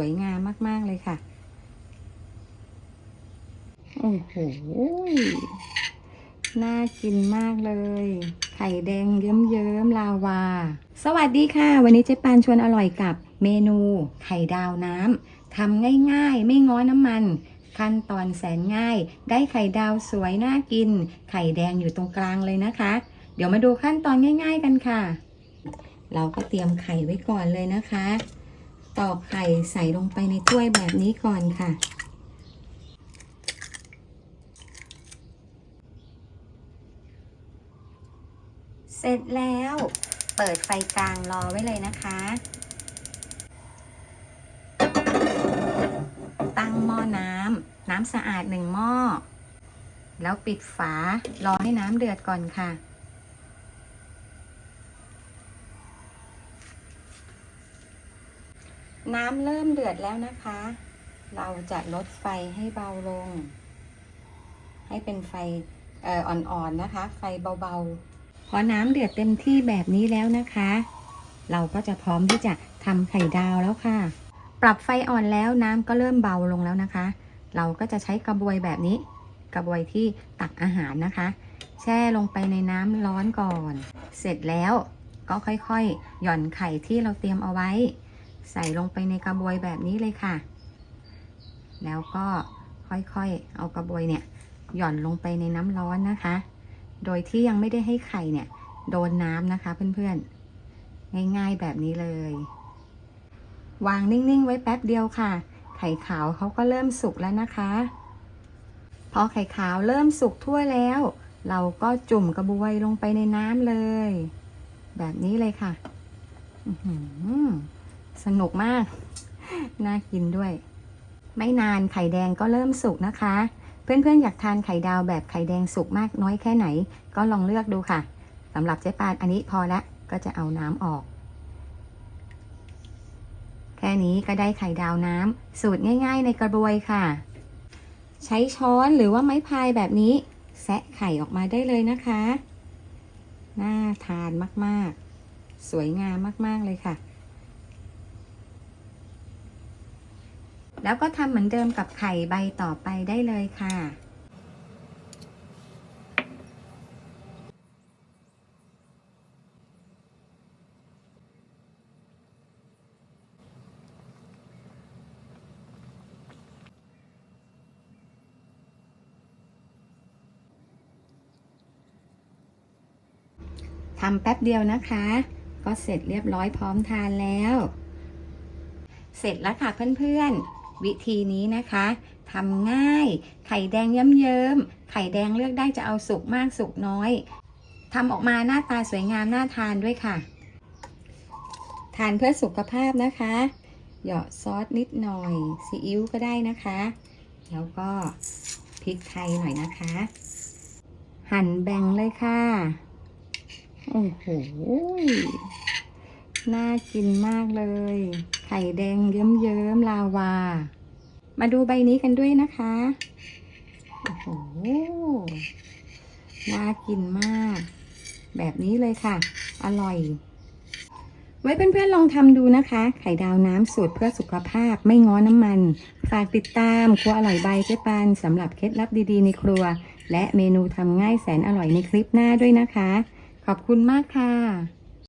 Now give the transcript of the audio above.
วยงามมาก ๆ เลยค่ะ โอ้โห น่ากินมากเลย ไข่แดงเยิ้มๆลาวา สวัสดีค่ะ วันนี้เจ๊ปานชวนอร่อยกับเมนูไข่ดาวน้ำทำง่าย ๆ ไม่ง้อน้ำมันขั้นตอนแสนง่าย ได้ไข่ดาวสวยน่ากิน ไข่แดงอยู่ตรงกลางเลยนะคะ เดี๋ยวมาดูขั้นตอนง่าย ๆ กันค่ะ เราก็เตรียมไข่ไว้ก่อนเลยนะคะ ตอกไข่ใส่ลงไปในถ้วยแบบนี้ก่อนค่ะ เสร็จแล้วเปิดไฟกลางรอไว้เลยนะคะ ตั้งหม้อน้ำน้ำสะอาดหนึ่งหม้อ แล้วปิดฝา รอให้น้ำเดือดก่อนค่ะ น้ำเริ่มเดือดแล้วนะคะ เราจะลดไฟให้เบาลง ให้เป็นไฟอ่ออ่อนๆนะคะ ไฟเบาๆ พอน้ำเดือดเต็มที่แบบนี้แล้วนะคะ เราก็จะพร้อมที่จะทำไข่ดาวแล้วค่ะ ปรับไฟอ่อนแล้วน้ำก็เริ่มเบาลงแล้วนะคะ เราก็จะใช้กระบวยแบบนี้ กระบวยที่ตักอาหารนะคะ แช่ลงไปในน้ำร้อนก่อน เสร็จแล้วก็ค่อยๆ หย่อนไข่ที่เราเตรียมเอาไว้ ใส่ลงไปในกระบวยแบบนี้เลยค่ะ แล้วก็ค่อยๆ เอากระบวยเนี่ย หย่อนลงไปในน้ำร้อนนะคะ โดยที่ยังไม่ได้ให้ไข่เนี่ย โดนน้ำนะคะเพื่อนๆ ง่ายๆแบบนี้เลย วางนิ่งๆ ไว้แป๊บเดียวค่ะ ไข่ขาวเขาก็เริ่มสุกแล้วนะคะ พอไข่ขาวเริ่มสุกทั่วแล้ว เราก็จุ่มกระบวยลงไปในน้ำเลย แบบนี้เลยค่ะ อือหือ สนุกมาก น่ากินด้วย ไม่นานไข่แดงก็เริ่มสุกนะคะ เพื่อนๆ อยากทานไข่ดาวแบบไข่แดงสุกมากน้อยแค่ไหน ก็ลองเลือกดูค่ะสำหรับเจ๊ปานอันนี้พอละก็จะเอาน้ำออก แค่นี้ก็ได้ไข่ดาวน้ำสูตรง่ายๆ ในกระบวยค่ะ ใช้ช้อนหรือว่าไม้พายแบบนี้ แซะไข่ออกมาได้เลยนะคะ น่าทานมากๆ สวยงามมากๆเลยค่ะ แล้วก็ทำเหมือนเดิมกับไข่ใบต่อไปได้เลยค่ะ ทำแป๊บเดียวนะคะ ก็เสร็จเรียบร้อยพร้อมทานแล้ว เสร็จแล้วค่ะเพื่อนๆ วิธีนี้นะคะทำง่าย ไข่แดงเยิ้มๆไข่แดงเลือกได้จะเอาสุกมากสุกน้อยทำออกมาหน้าตาสวยงามน่าทานด้วยค่ะ ทานเพื่อสุขภาพนะคะ เหยาะซอสนิดหน่อยซีอิ๊วก็ได้นะคะ แล้วก็พริกไทยหน่อยนะคะ หั่นแบ่งเลยค่ะโอ้โหน่ากินมากเลย ไข่แดงเยิ้มๆลาวา มาดูใบนี้กันด้วยนะคะ โอ้โห น่ากินมาก แบบนี้เลยค่ะ อร่อย ไว้เพื่อนๆลองทำดูนะคะ ไข่ดาวน้ำสูตรเพื่อสุขภาพไม่ง้อน้ำมัน ฝากติดตามครัวอร่อยใบเจ๊ปานสำหรับเคล็ดลับดีๆในครัว และเมนูทำง่ายแสนอร่อยในคลิปหน้าด้วยนะคะ ขอบคุณมากค่ะ